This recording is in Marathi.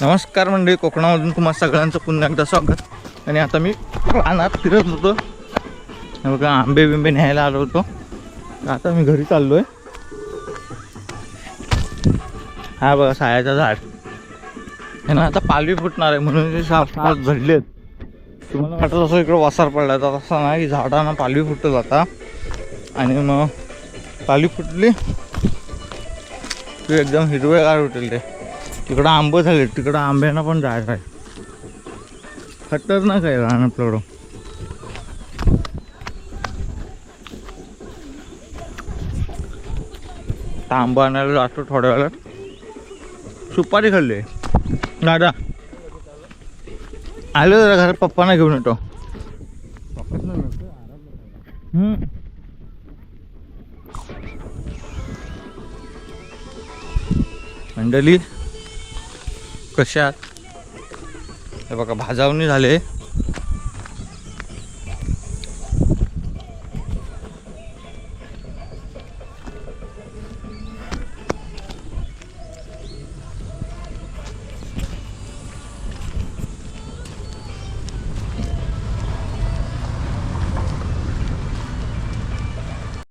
नमस्कार मंडळी कोकणामधून तुम्हाला सगळ्यांचं पुन्हा एकदा स्वागत. आणि आता मी रानात फिरत होतो. बघा आंबे बिंबे न्यायला आलो होतो. आता मी घरी चाललो आहे हा बघा सायाचं झाड. आणि आता पालवी फुटणार आहे म्हणून ते साप झडलेत. तुम्हाला वाटत असं इकडं वसार पडला तर असं नाही की झाडांना पालवी फुटत आता. आणि मग पालवी फुटली. की एकदम हिरवेगार उठेल ते. तिकडं आंबं झाले तिकडं आंब्यांना पण जायचं आहे. खतरनाक आहे रान आपल्याकडं. आंब आंबा आणायला जातो थोड्या वेळात. सुपारी खाल्ली. दादा. आलो जरा घरात पप्पांना घेऊन येतो. हम्म. कशात? हे बघा भाजावणी झाले.